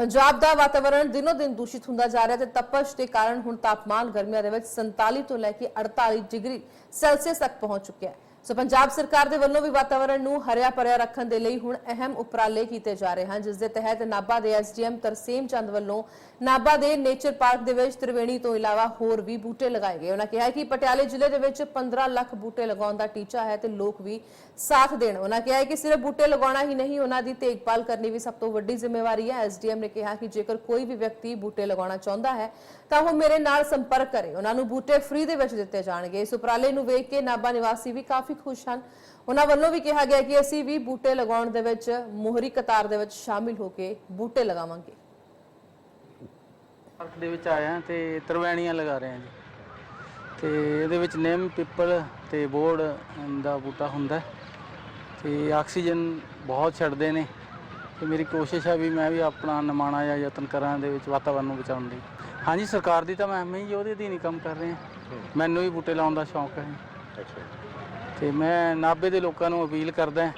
ਪੰਜਾਬ ਦਾ ਵਾਤਾਵਰਣ ਦਿਨੋ ਦਿਨ ਦੂਸ਼ਿਤ ਹੁੰਦਾ ਜਾ ਰਿਹਾ ਤੇ ਤਪਸ਼ ਦੇ ਕਾਰਨ ਹੁਣ ਤਾਪਮਾਨ ਗਰਮੀਆਂ ਦੇ ਵਿੱਚ 47 ਤੋਂ ਲੈ ਕੇ 48 ਡਿਗਰੀ ਸੈਲਸੀਅਸ ਤੱਕ ਪਹੁੰਚ ਚੁੱਕਿਆ ਹੈ। ਸੋ ਪੰਜਾਬ ਸਰਕਾਰ ਦੇ ਵੱਲੋਂ ਵੀ ਵਾਤਾਵਰਣ ਨੂੰ ਹਰਿਆ ਭਰਿਆ ਰੱਖਣ ਦੇ ਲਈ ਹੁਣ ਅਹਿਮ ਉਪਰਾਲੇ ਕੀਤੇ ਜਾ ਰਹੇ ਹਨ, ਜਿਸ ਦੇ ਤਹਿਤ ਨਾਭਾ ਦੇ ਐਸਡੀਐਮ ਤਰਸੇਮ ਚੰਦ ਵੱਲੋਂ ਨਾਭਾ ਦੇ ਨੇਚਰ ਪਾਰਕ ਦੇ ਵਿੱਚ ਤ੍ਰਿਵੇਣੀ ਤੋਂ ਇਲਾਵਾ ਹੋਰ ਵੀ ਬੂਟੇ ਲਗਾਏ ਗਏ। ਉਹਨਾਂ ਕਿਹਾ ਕਿ ਪਟਿਆਲੇ ਜ਼ਿਲ੍ਹੇ ਦੇ ਵਿੱਚ 15 ਲੱਖ ਬੂਟੇ ਲਗਾਉਣ ਦਾ ਟੀਚਾ ਹੈ ਤੇ ਲੋਕ ਵੀ ਸਾਥ ਦੇਣ। ਉਹਨਾਂ ਕਿਹਾ ਕਿ ਸਿਰਫ ਬੂਟੇ ਲਗਾਉਣਾ ਹੀ ਨਹੀਂ ਉਹਨਾਂ ਦੀ ਦੇਖਭਾਲ ਕਰਨੀ ਵੀ ਸਭ ਤੋਂ ਵੱਡੀ ਜ਼ਿੰਮੇਵਾਰੀ ਹੈ। ਐਸਡੀਐਮ ਨੇ ਕਿਹਾ ਕਿ ਜੇਕਰ ਕੋਈ ਵੀ ਵਿਅਕਤੀ ਬੂਟੇ ਲਗਾਉਣਾ ਚਾਹੁੰਦਾ ਹੈ, ਤਾਂ ਉਹ ਮੇਰੇ ਨਾਲ ਸੰਪਰਕ ਕਰੇ। ਉਹਨਾਂ ਨੂੰ ਬੂਟੇ ਫ੍ਰੀ ਦੇ ਵਿੱਚ ਦਿੱਤੇ ਜਾਣਗੇ। ਇਸ ਉਪਰਾਲੇ ਨੂੰ ਵੇਖ ਕੇ ਨਾਭਾ ਨਿਵਾਸੀ ਵੀ ਕਾਫੀ ਖੁਸ਼ ਹਨ। ਉਹਨਾਂ ਵੱਲੋਂ ਵੀ ਕਿਹਾ ਗਿਆ ਕਿ ਅਸੀਂ ਵੀ ਬੂਟੇ ਲਗਾਉਣ ਦੇ ਵਿੱਚ ਮੋਹਰੀ ਕਤਾਰ ਦੇ ਵਿੱਚ ਸ਼ਾਮਿਲ ਹੋ ਕੇ ਬੂਟੇ ਲਗਾਵਾਂਗੇ। ਪਾਰਕ ਦੇ ਵਿੱਚ ਆਇਆ ਤੇ ਤਰਵੈਣੀਆਂ ਲਗਾ ਰਹੇ ਹਾਂ ਜੀ। ਤੇ ਇਹਦੇ ਵਿੱਚ ਨਿੰਮ ਪਿੱਪਲ ਤੇ ਬੋੜ ਦਾ ਬੂਟਾ ਹੁੰਦਾ ਹੈ। ਤੇ ਆਕਸੀਜਨ ਬਹੁਤ ਛੱਡਦੇ ਨੇ। ਤੇ ਮੇਰੀ ਕੋਸ਼ਿਸ਼ ਹੈ ਵੀ ਮੈਂ ਵੀ ਆਪਣਾ ਨਿਮਾਣਾ ਜਾਂ ਯਤਨ ਕਰਾਂ ਦੇ ਵਿੱਚ ਵਾਤਾਵਰਨ ਨੂੰ ਬਚਾਉਣ ਲਈ ਹਾਂਜੀ ਸਰਕਾਰ ਦੀ ਤਾਂ ਮੈਂ ਮੈਂ ਹੀ ਉਹਦੇ ਅਧੀਨ ਹੀ ਕੰਮ ਕਰ ਰਿਹਾ। ਮੈਨੂੰ ਵੀ ਬੂਟੇ ਲਾਉਣ ਦਾ ਸ਼ੌਂਕ ਹੈ। ਅੱਛਾ। ਤੇ ਮੈਂ ਨਾਭੇ ਦੇ ਲੋਕਾਂ ਨੂੰ ਅਪੀਲ ਕਰਦਾ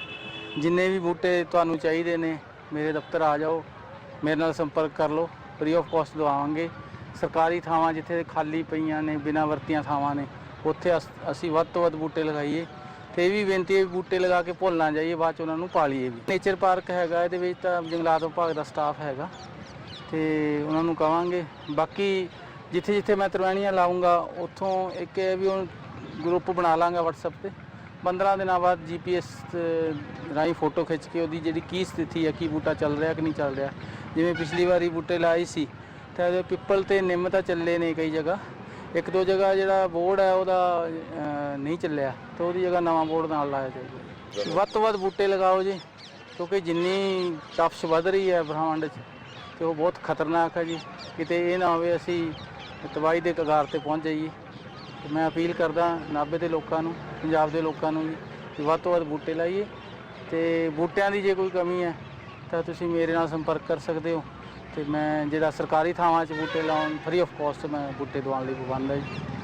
ਜਿੰਨੇ ਵੀ ਬੂਟੇ ਤੁਹਾਨੂੰ ਚਾਹੀਦੇ ਨੇ, ਮੇਰੇ ਦਫ਼ਤਰ ਆ ਜਾਓ, ਮੇਰੇ ਨਾਲ ਸੰਪਰਕ ਕਰ ਲਓ ਫ੍ਰੀ ਆਫ ਕਾਸਟ ਦਵਾਵਾਂਗੇ। ਸਰਕਾਰੀ ਥਾਵਾਂ ਜਿੱਥੇ ਖਾਲੀ ਪਈਆਂ ਨੇ, ਬਿਨਾਂ ਵਰਤੀਆਂ ਥਾਵਾਂ ਨੇ, ਉੱਥੇ ਅਸ- ਅਸੀਂ ਵੱਧ ਤੋਂ ਵੱਧ ਬੂਟੇ ਲਗਾਈਏ। ਤੇ ਇਹ ਵੀ ਬੇਨਤੀ ਹੈ ਵੀ ਬੂਟੇ ਲਗਾ ਕੇ ਭੁੱਲ ਨਾ ਜਾਈਏ, ਬਾਅਦ ਚ ਉਹਨਾਂ ਨੂੰ ਪਾਲੀਏ ਵੀ। ਨੇਚਰ ਪਾਰਕ ਹੈਗਾ, ਇਹਦੇ ਵਿੱਚ ਤਾਂ ਜੰਗਲਾਤ ਵਿਭਾਗ ਦਾ ਸਟਾਫ ਹੈਗਾ। ਤੇ ਉਹਨਾਂ ਨੂੰ ਕਵਾਂਗੇ। ਬਾਕੀ ਜਿੱਥੇ ਜਿੱਥੇ ਮੈਂ ਤਰਵੈਣੀਆਂ ਲਾਉਂਗਾ ਉੱਥੋਂ ਇੱਕ ਇਹ ਵੀ ਉਹ ਗਰੁੱਪ ਬਣਾ ਲਾਂਗਾ WhatsApp ਤੇ। 15 ਦਿਨਾਂ ਬਾਅਦ GPS ਰਾਹੀਂ ਫੋਟੋ ਖਿੱਚ ਕੇ ਉਹਦੀ ਜਿਹੜੀ ਕੀ ਸਥਿਤੀ ਹੈ, ਕੀ ਬੂਟਾ ਚੱਲ ਰਿਹਾ ਕਿ ਨਹੀਂ ਚੱਲ ਰਿਹਾ। ਜਿਵੇਂ ਪਿਛਲੀ ਵਾਰੀ ਬੂਟੇ ਲਾਏ ਸੀ, ਤਾਂ ਇਹਦੇ ਪਿੱਪਲ ਤੇ ਨਿੰਮ ਤਾਂ ਚੱਲੇ ਨੇ ਕਈ ਜਗ੍ਹਾ। ਇੱਕ ਦੋ ਜਗ੍ਹਾ ਜਿਹੜਾ ਬੋਰਡ ਹੈ, ਉਹਦਾ ਨਹੀਂ ਚੱਲਿਆ, ਤਾਂ ਉਹਦੀ ਜਗ੍ਹਾ ਨਵਾਂ ਬੋਰਡ ਨਾਲ ਲਾਇਆ ਜਾਊਗਾ। ਵੱਧ ਤੋਂ ਵੱਧ ਬੂਟੇ ਲਗਾਓ ਜੀ, ਕਿਉਂਕਿ ਜਿੰਨੀ ਤਪਸ਼ ਵੱਧ ਰਹੀ ਹੈ ਬ੍ਰਹਮੰਡ 'ਚ, ਤੇ ਉਹ ਬਹੁਤ ਖਤਰਨਾਕ ਹੈ ਜੀ। ਕਿਤੇ ਇਹ ਨਾ ਹੋਵੇ, ਅਸੀਂ ਤਬਾਹੀ ਦੇ ਕਗਾਰ ਤੇ ਪਹੁੰਚ ਜਾਈਏ। ਤੇ ਮੈਂ ਅਪੀਲ ਕਰਦਾ ਨਾਭੇ ਦੇ ਲੋਕਾਂ ਨੂੰ, ਪੰਜਾਬ ਦੇ ਲੋਕਾਂ ਨੂੰ ਵੀ ਕਿ ਵੱਧ ਤੋਂ ਵੱਧ ਬੂਟੇ ਲਾਈਏ ਤੇ ਬੂਟਿਆਂ ਦੀ ਜੇ ਕੋਈ ਕਮੀ ਹੈ ਤਾਂ ਤੁਸੀਂ ਮੇਰੇ ਨਾਲ ਸੰਪਰਕ ਕਰ ਸਕਦੇ ਹੋ ਤੇ ਮੈਂ ਜਿਹੜਾ ਸਰਕਾਰੀ ਥਾਵਾਂ 'ਚ ਬੂਟੇ ਲਾਉਣ ਫ੍ਰੀ ਆਫ ਕਾਸਟ ਮੈਂ ਬੂਟੇ ਦਵਾਉਣ ਲਈ ਪਾਬੰਦ ਹੈ ਜੀ।